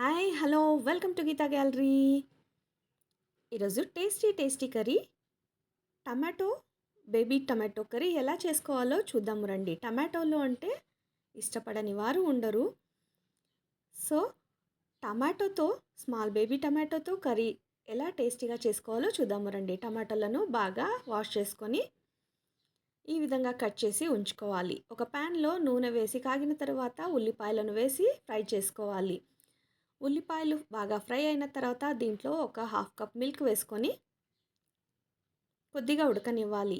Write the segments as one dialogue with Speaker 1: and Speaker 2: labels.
Speaker 1: Hi hello welcome to Geetha gallery. ఈరోజు tasty tasty curry. Tomato baby tomato curry ఎలా చేసుకోవాలో చూద్దాము రండి. టమాటోలు అంటే ఇష్టపడని వారు ఉండరు. సో టమాటోతో స్మాల్ బేబీ టమాటోతో కర్రీ ఎలా టేస్టీగా చేసుకోవాలో చూద్దాము రండి. టమాటోలను బాగా వాష్ చేసుకొని ఈ విధంగా కట్ చేసి ఉంచుకోవాలి. ఒక ప్యాన్లో నూనె వేసి కాగిన తర్వాత ఉల్లిపాయలను వేసి ఫ్రై చేసుకోవాలి. ఉల్లిపాయలు బాగా ఫ్రై అయిన తర్వాత దీంట్లో ఒక హాఫ్ కప్ మిల్క్ వేసుకొని కొద్దిగా ఉడకనివ్వాలి.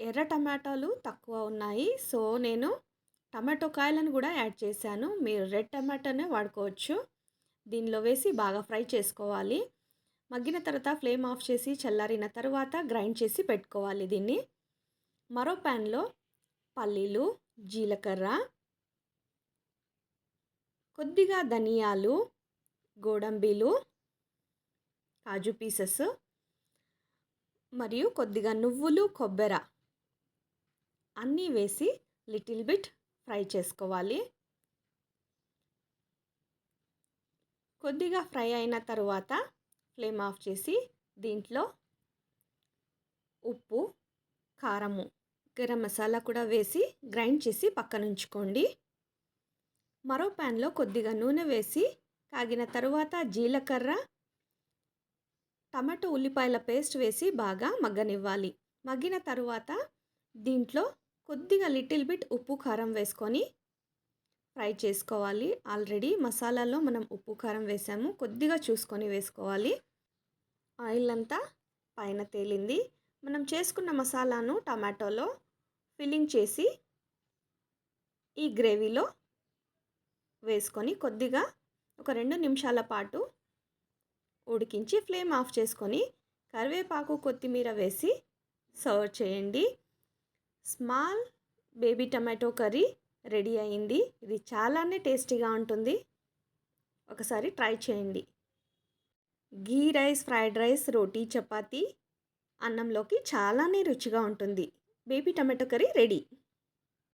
Speaker 1: ఎర్ర టమాటాలు తక్కువ ఉన్నాయి. సో నేను టమాటో కాయలను కూడా యాడ్ చేశాను. మీరు రెడ్ టమాటానే వాడుకోవచ్చు. దీనిలో వేసి బాగా ఫ్రై చేసుకోవాలి. మగ్గిన తర్వాత ఫ్లేమ్ ఆఫ్ చేసి చల్లారిన తర్వాత గ్రైండ్ చేసి పెట్టుకోవాలి దీన్ని. మరో ప్యాన్లో పల్లీలు జీలకర్ర కొద్దిగా ధనియాలు గోడంబీలు కాజు పీసెస్ మరియు కొద్దిగా నువ్వులు కొబ్బెర అన్నీ వేసి లిటిల్ బిట్ ఫ్రై చేసుకోవాలి. కొద్దిగా ఫ్రై అయిన తర్వాత ఫ్లేమ్ ఆఫ్ చేసి దీంట్లో ఉప్పు కారము గరం మసాలా కూడా వేసి గ్రైండ్ చేసి పక్కన ఉంచుకోండి. మరో ప్యాన్లో కొద్దిగా నూనె వేసి కాగిన తరువాత జీలకర్ర టమాటో ఉల్లిపాయల పేస్ట్ వేసి బాగా మగ్గనివ్వాలి. మగ్గిన తరువాత దీంట్లో కొద్దిగా లిటిల్ బిట్ ఉప్పు కారం వేసుకొని ఫ్రై చేసుకోవాలి. ఆల్రెడీ మసాలాలో మనం ఉప్పు కారం వేసాము. కొద్దిగా చూసుకొని వేసుకోవాలి. ఆయిల్ అంతా పైన తేలింది. మనం చేసుకున్న మసాలాను టమాటోలో ఫిల్లింగ్ చేసి ఈ గ్రేవీలో వేసుకొని కొద్దిగా ఒక రెండు నిమిషాల పాటు ఉడికించి ఫ్లేమ్ ఆఫ్ చేసుకొని కరివేపాకు కొత్తిమీర వేసి సర్వ్ చేయండి. Small baby tomato curry ready అయింది. ఇది చాలానే టేస్టీగా ఉంటుంది. ఒకసారి ట్రై చేయండి. Ghee rice fried rice roti chapati అన్నంలోకి చాలానే రుచిగా ఉంటుంది. Baby tomato curry ready.